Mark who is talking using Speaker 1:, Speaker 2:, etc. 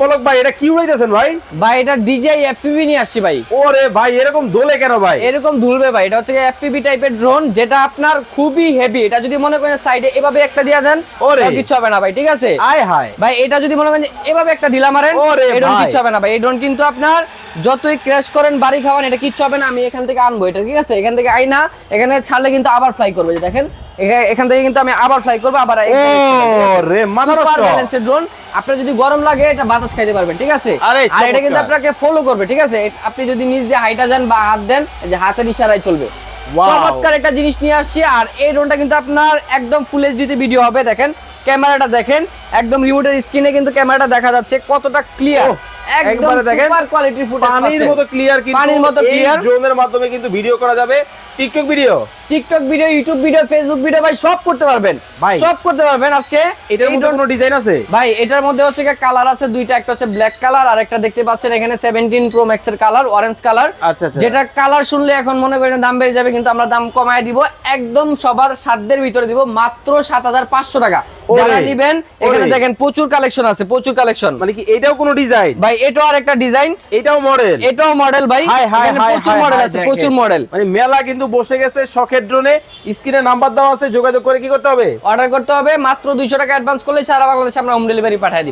Speaker 1: পলক ভাই এটা কি উড়াইতেছেন ভাই?
Speaker 2: ভাই এটা ডিজিআই এফপিভি নিয়ে আসছি ভাই।
Speaker 1: ওরে ভাই এরকম দোলে কেন ভাই?
Speaker 2: এরকম দুলবে ভাই এটা হচ্ছে এফপিভি টাইপের ড্রোন যেটা আপনার খুবই হেভি এটা যদি মনে করেন সাইডে এভাবে একটা দিয়ে দেন
Speaker 1: ওরে।
Speaker 2: কিচ্ছু হবে না ভাই ঠিক আছে?
Speaker 1: আয় হায়।
Speaker 2: ভাই এটা যদি মনে করেন এভাবে একটা ঢিলা মারেন ড্রোন হবে না ভাই। এই ড্রোন কিন্তু আপনার যতই ক্র্যাশ করেন বাড়ি খাওয়ান এটা কিচ্ছু হবে না। আমি এখান থেকে আনব এটা ঠিক আছে? এখান থেকে আইনা এখানে ছাড়লে কিন্তু আবার ফ্লাই করবে দেখেন। এখান থেকে কিন্তু আমি আবার ফ্লাই করব আবার
Speaker 1: রে
Speaker 2: ব্যালেন্সের ড্রোন আপনার যদি গরম লাগে এটা বাতাস খাইতে পারবেন ঠিক আছে?
Speaker 1: আর
Speaker 2: এটা কিন্তু আপনাকে ফলো করবে ঠিক আছে? আপনি যদি নিজ দিয়ে হাইটা যান বা হাত দেন যে হাতের ইশারায় চলবে. চমৎকার একটা জিনিস নিয়ে আসছি আর এই ড্রোনটা কিন্তু আপনার একদম ফুল এইচডিতে ভিডিও হবে দেখেন। ক্যামেরাটা দেখেন একদম রিমোটের স্ক্রিনে কিন্তু ক্যামেরাটা দেখা যাচ্ছে কতটা ক্লিয়ার একদম সুপার কোয়ালিটির ফুটেজ
Speaker 1: পানির মতো ক্লিয়ার কিন্তু
Speaker 2: পানির মতো clear।
Speaker 1: ড্রোনের মাধ্যমে কিন্তু ভিডিও করা যাবে। TikTok video
Speaker 2: TikTok video YouTube video Facebook video ভাই সব করতে পারবেন।
Speaker 1: ভাই।
Speaker 2: সব করতে পারবেন আজকে।
Speaker 1: এটার মধ্যে কোনো ডিজাইন আছে?
Speaker 2: ভাই এটার মধ্যে হচ্ছে কালার আছে দুইটা একটা হচ্ছে ব্ল্যাক কালার আর একটা দেখতে পাচ্ছেন এখানে 17 প্রো ম্যাক্স এর কালার অরেঞ্জ কালার
Speaker 1: আচ্ছা
Speaker 2: যেটা কালার শুনলে এখন মনে করেন দাম বেড়ে যাবে কিন্তু আমরা দাম কমায় দিব একদম সবার সাধ্যের ভিতরে দিব মাত্র সাত হাজার পাঁচশো টাকা।
Speaker 1: ওরে,
Speaker 2: যারা নিবেন এখানে
Speaker 1: ওরে।
Speaker 2: দেখেন প্রচুর কালেকশন আছে প্রচুর কালেকশন
Speaker 1: মানে কি এটাও কোনো ডিজাইন
Speaker 2: ভাই এটাও আর একটা ডিজাইন
Speaker 1: এটাও মডেল
Speaker 2: এটাও মডেল ভাই। এখানে প্রচুর মডেল আছে প্রচুর মডেল
Speaker 1: মানে মেলা কিন্তু বসে গেছে শখের ড্রোনে স্ক্রিনে নাম্বার দেওয়া আছে যোগাযোগ করে কি করতে হবে?
Speaker 2: অর্ডার করতে হবে মাত্র দুইশো টাকা অ্যাডভান্স করলে সারা বাংলাদেশে আমরা হোম ডেলিভারি পাঠিয়ে